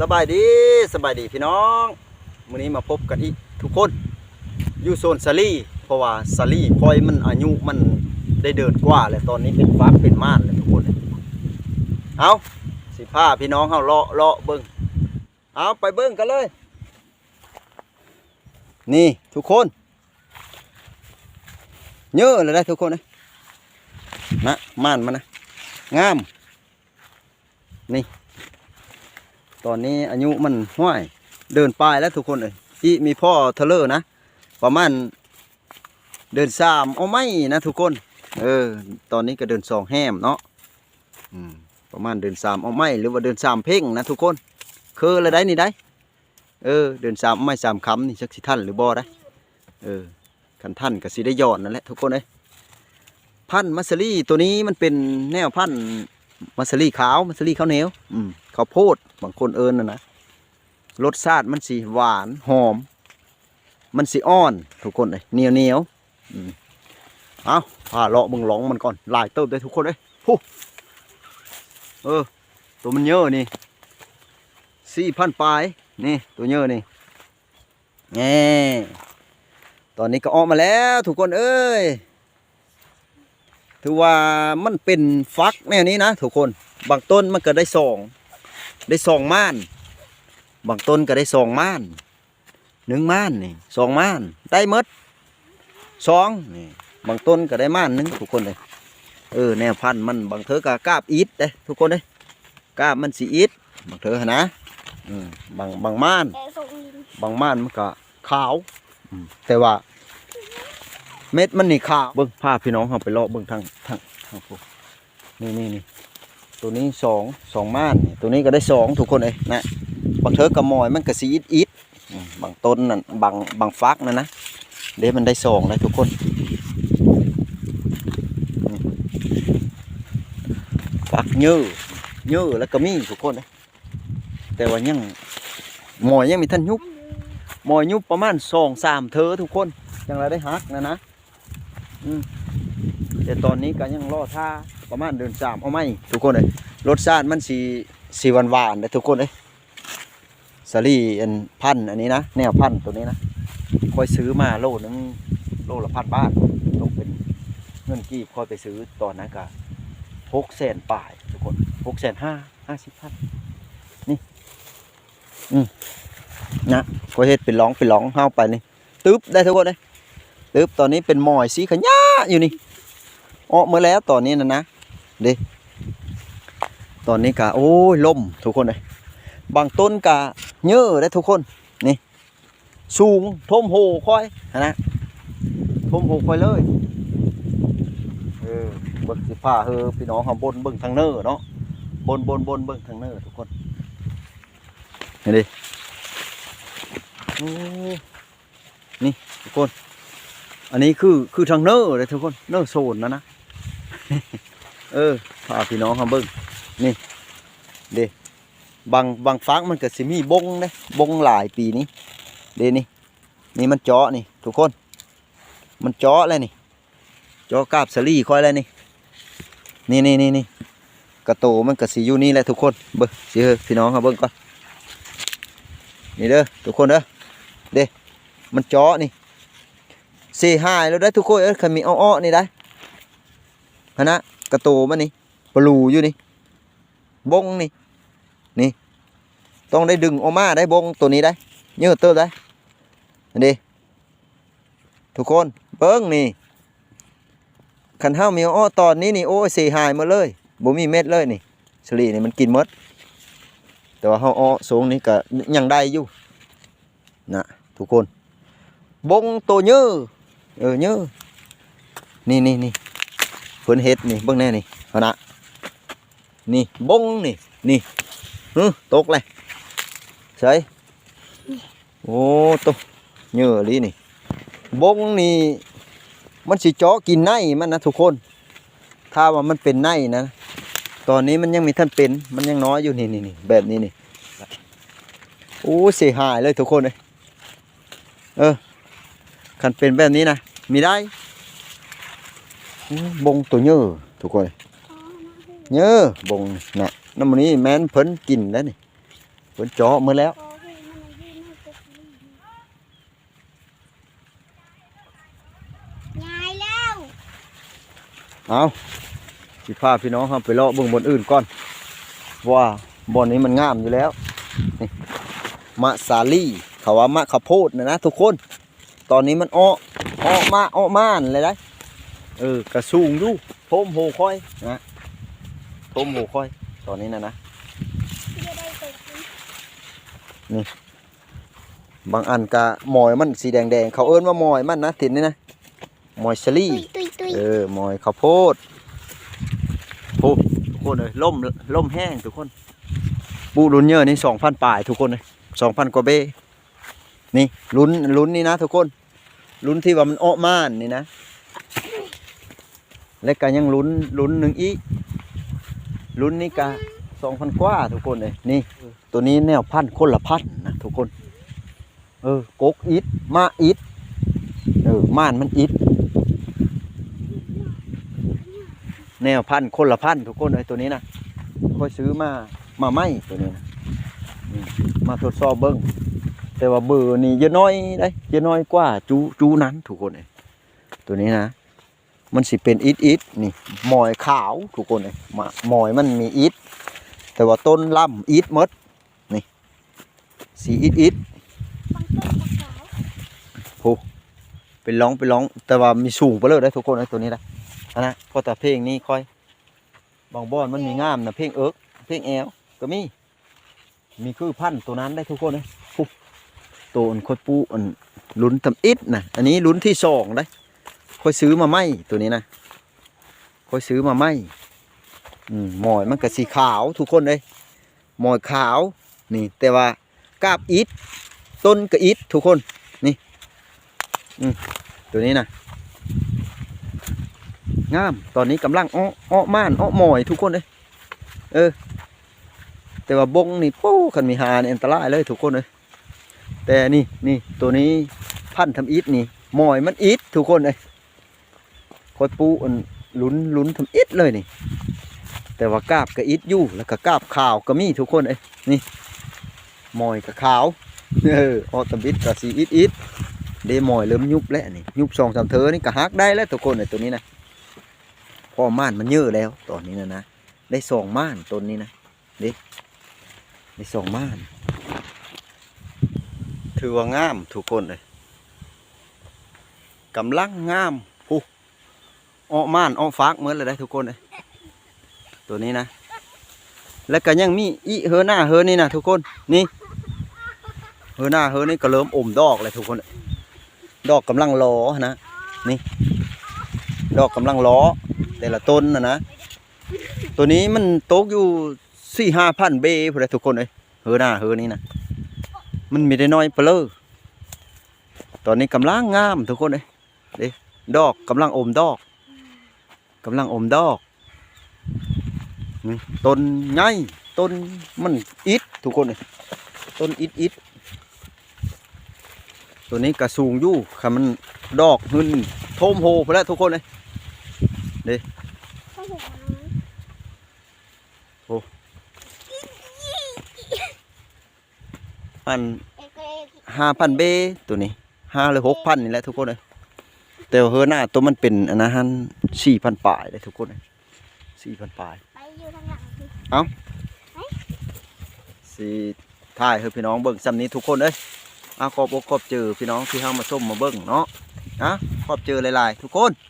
สบายดีสบายดีพี่น้องมื้อนี้มาพบกันอีกทุกคนอยู่โซนซาลี่เพราะว่าซาลี่คอยมันอายุมันได้เดินกว่าแล้วตอนนี้เป็นฟักเป็นม่านแล้วทุกคนเอาสิพาพี่น้องเฮาเลาะเลาะเบิ่งเอาไปเบิ่งกันเลย นี่ทุกคนเยอะเลยนะทุกคนนะนะม่านมันนะงามนี่ ตอนนี้อายุมันห้วยเดินปลายแล้วทุกคนเลยที่มีพ่อเทเลอร์นะ ประมาณเดินสามเอาไม่นะทุกคน เออ ตอนนี้ก็เดินสองแหมเนาะอืมประมาณเดินสามเอาไม่หรือว่าเดินสามเพ่งนะทุกคน คืออะไรได้นี่ได้ เออ เดินสามไม่สามคำนี่สักสิท่านหรือบ่ได้ เออคันท่านก็สิได้ยอดนั่นแหละทุกคนเลยพันน์มัสลี่ตัวนี้มันเป็นแนวพันธุ์ มัสลีขาวมัสลีข้าวเหนียวอืมข้าวโพดบางคนเอิญนะนะรสชาติมันสีหวานหอม มันสีอ่อนทุกคนเลยเหนียวเหนียวอืมเอาพาเลาะเบึงหลองมันก่อนลายเติบเลยทุกคนเลยฮู้เออ ตัวมันเยอะนี่สี่พันปลายนี่ตัวเยอะนี่แง่ตอนนี้ก็ออกมาแล้วทุกคนเอ้ย ถือว่ามันเป็นฟักแนวนี้นะทุกคน บางต้นมันก็ได้สอง ได้สองม่าน บางต้นก็ได้สองม่านหนึ่งม่านนี่สองม่าน ได้หมดสองนี่บางต้นก็ได้ม่านหนึงทุกคนเลยเออแนวพันธุ์มันบางเธอก็กาบอีดเด้ทุกคนเลยกาบมันสีอีดบางเธอหั่นนะอืมบางบางม่านแต่ส่งลินบางม่านมันก็ขาวอืมแต่ว่า เม็ดมันนี่ขาวเบิ้งพาพี่น้องเขาไปเลาะเบิ้งทางทางทางพวกนี่นี่นี่ตัวนี้สองสองม่านตัวนี้ก็ได้สองทุกคนเลยนะบางเทอกระมอยมันก็สีอิดอิดบางต้นนั่นบางบางฟักนั่นนะเดี๋ยวมันได้สองเลยทุกคนฟักเยอะเยอะแล้วก็มีทุกคนเลยแต่ว่ายังหมอยยังมีท่านยุบหมอยยุบประมาณสองสามเธอทุกคนยังไรได้ฮักนะนะ แต่ตอนนี้ก็ยังรอท่าประมาณเดือนสามเอาไหมทุกคนเลยรสชาติมันสีสีหวานหวานเลยทุกคนเลยสาลี่อันพันอันนี้นะแนวพันตัวนี้นะคอยซื้อมาโลนึงโลละพันบาทตกเป็นเงินกีบคอยไปซื้อตอนนั้นก็หกแสนป่ายทุกคนหกแสนห้าห้าสิบพันนี่อืมนะก็เฮ็ดเป็นร้องเป็นร้องเฮาไปนี่ตึ๊บได้ทุกคนเลย ตึ๊บตอนนี้เป็นหมอยสีขยะอยู่นี่ออกมาแล้วตอนนี้นะนะเด้ตอนนี้กะโอ้ยล่มทุกคนเลยบางต้นกะเยอะได้ทุกคนนี่สูงท่มโหค่อยนะท่มโหค่อยเลยเออเบิ่งสิผ้าเฮอพี่น้องเฮาบนเบิ่งทางเนอเนาะบนบนบนเบิ่งทางเนอทุกคนนี่ดินี่ทุกคน อันนี้คือคือทางเนอร์เลยทุกคนเนอร์โซนนะนะ เออพาพี่น้องเขาเบิ้งนี่ เดบางบางฟักมันก็สิมีบงเด้บงหลายปีนี้ เดนี่นี่มันเจาะนี่ ทุกคน มันเจาะเลยนี่ เจาะกาบสลีค่อยเลยนี่ นี่นี่นี่นี่กระโตมันก็สิอยู่นี่แหละทุกคน เบิ้งสิเฮ้อพี่น้องเขาเบิ้งก่อน นี่เด้อทุกคนเด้อ เดมันเจาะนี่ เสียหายแล้วได้ทุกคนเอ้ยคันมีอ้อๆนี่ได้ฮะนะกระโตมันนี่ปลูอยู่นี่บงนี่นี่ต้องได้ดึงออกมาได้บงตัวนี้ได้เยอะเติบได้อันนี้ทุกคนเบิ้งนี่ขันห้ามีอ้อตอนนี้นี่โอ้เสียหายมาเลยบ่มีเม็ดเลยนี่สลีนี่มันกินมดแต่ว่าเฮาอ้อสูงนี่ก็ยังได้อยู่นะทุกคนบงตัวเยอะ เออเยอะนี่นี่นี่เพิ่นเฮ็ดนี่เบิ่งแน่นี่เอานะนี่บงนี่นี่ฮึตกเลยใช่โอ้ตกเยอะลีนี่บงนี่มันสิจาะกินในมันนะทุกคน ถ้าว่ามันเป็นในนะตอนนี้มันยังมีท่านเป็นมันยังน้อยอยู่นี่นี่นี่แบบนี้นี่โอ้เสียหายเลยทุกคนเลยเออคันเป็นแบบนี้นะ มีได้อู้บงตัวเยอะทุกคนเยอะบงนะน้ำมันนี้แม้นเพิ่นกินแล้วนี่พิ่นเจาะมือแล้วพอให้มันยืนให้ตกนี่ยายแล้วเอาสิพาพี่น้องครับไปเลาะเบิ่งบนอื่นก่อน ว่าบอนนี้มันงามอยู่แล้วนี่มะสาลี่เขาว่ามะข้าวโพดนะนะทุกคน ตอนนี้มันอ้ออ้อมาอ้อม่านเลยนะเออกระสูงอยู่โทมโหค่อยนะโทมโหค่อย ตอนนี้นะนะจะได้ตกนี่บางอันกะหมอยมันสีแดงๆเขาเอิ้นว่าหมอยมันนะถิ่นนี่นะหมอยเชอรี่ตุยตุยตุยเออหมอยข้าวโพดโอ้ทุกคนเลยล่มล่มแห้งทุกคน ปูรุนเยอะนี่สองพันปลายทุกคนเลยสองพันกว่าเบ้นี่ลุ้นลุ้นนี่นะทุกคน ลุ้นที่ว่ามันอ้อม่านนี่นะ และก็ยังลุ้นลุ้นหนึ่งอีกลุ้นนี่กะสองพันกว่าทุกคนเลยนี่ ตัวนี้แนวพันธ์คนละพันธ์นะทุกคน เออกกอิดมาอิดเออม่านมันอิดแนวพันธ์คนละพันธ์ทุกคนเลยตัวนี้นะค่อยซื้อมามาไม่ตัวนี้นะมาทดสอบเบิ้ง แต่ว่าเบอร์นี่เยอะน้อยได้เยอะน้อยกว่าจูจูนั้นทุกคนเลยตัวนี้นะ มันสิเป็นอิดอิดนี่มอยขาวทุกคนเลยมาหมอยมันมีอิดแต่ว่าต้นล่ำอิดมดนี่สีอิดอิดบางต้เป็นร้องเป็นร้อง แต่ว่ามีสูงไปเลยได้ทุกคนไอ้ตัวนี้นะนะพราะแต่เพลงนี้ค่อยบางบอนมันมีงามนะเพลงเอิร์กเพลงแอลก็มีมีคือพันตัวนั้นได้ทุกคนเลย ตัวอันค่อยปูอันลุ้นทำอิดนะอันนี้ลุ้นที่สองได้ค่อยซื้อมาไหมตัวนี้นะค่อยซื้อมาไหมอืมหมอยมันก็สีขาวทุกคนเลยหมอยขาวนี่ แต่ว่ากาบอิดต้นก็อิดทุกคนนี่ตัวนี้นะงามตอนนี้กำลังอ้ออ้อม่านอ้อหมอยทุกคนเลยเออ แต่ว่าบงนี่ปู้ขันมีหาเนี่ยอันตรายเลยทุกคนเลย แต่นี่นี่ตัวนี้พันธุ์ทำอิฐนี่มอยมันอิฐทุกคนเลยคอยปูอันลุ้นลุ้นทำอิฐเลยนี่ แต่ว่ากาบกับอิฐอยู่แล้วก็กาบขาวก็มีทุกคนเลยนี่มอยกับขาวเออออตบิดกับสีอิฐอิฐเดมอยเริ่มยุบแล้วนี่ยุบสองสามเธอนี่ก็ฮักได้แล้วทุกคนในตัวนี้นะพอม่านมันเยอะแล้วตอนนี้นะนะได้สองม่านต้นนี้นะเด็ได้สองม่าน ถือว่างามทุกคนเลยกำลังงามผู้อ้อม่านอ้อฟากเหมือนเลยได้ทุกคนเลยตัวนี้นะ แล้วก็ยังมีอีเฮอหน้าเฮอนี่นะทุกคน นี่ เฮอหน้าเฮอนี่ก็เริ่มอมดอกเลยทุกคน ดอกกำลังล้อนะ นี่ ดอกกำลังล้อ แต่ละต้นนะนะ ตัวนี้มันโตกอยู่สี่ห้าพันเบพอดีทุกคนเลยเฮอหน้าเฮอนี่นะ มันมีได้น้อยเปล่าตอนนี้กำลังงามทุกคนเลยเด้ดอกกำลังอมดอกกำลังอมดอกต้นใหญ่ต้นมันอิดทุกคนเลยต้นอิดอิดตัวนี้กระสูงอยู่ค่ะมันดอกหึนโทมโฮไปแล้วทุกคนเลยข้าวหกนะ อันเอกเอกห้าพันเบตัวนี้ห้าหรือหกพันนี่แหละทุกคนเลยแต่ว่าเฮอหน้าตัวมันเป็นอันนั้นสี่พันปลายเลยทุกคนเลยสี่พันปลายไปอยู่ทางหลังสิสี่ถ่ายให้พี่น้องเบิ่งซ้ำนี้ทุกคนเลยอาขอบอกขอบเจอพี่น้องที่เข้ามาส้มมาเบิ่งเนาะนะขอบเจอหลายๆ ทุกคนไ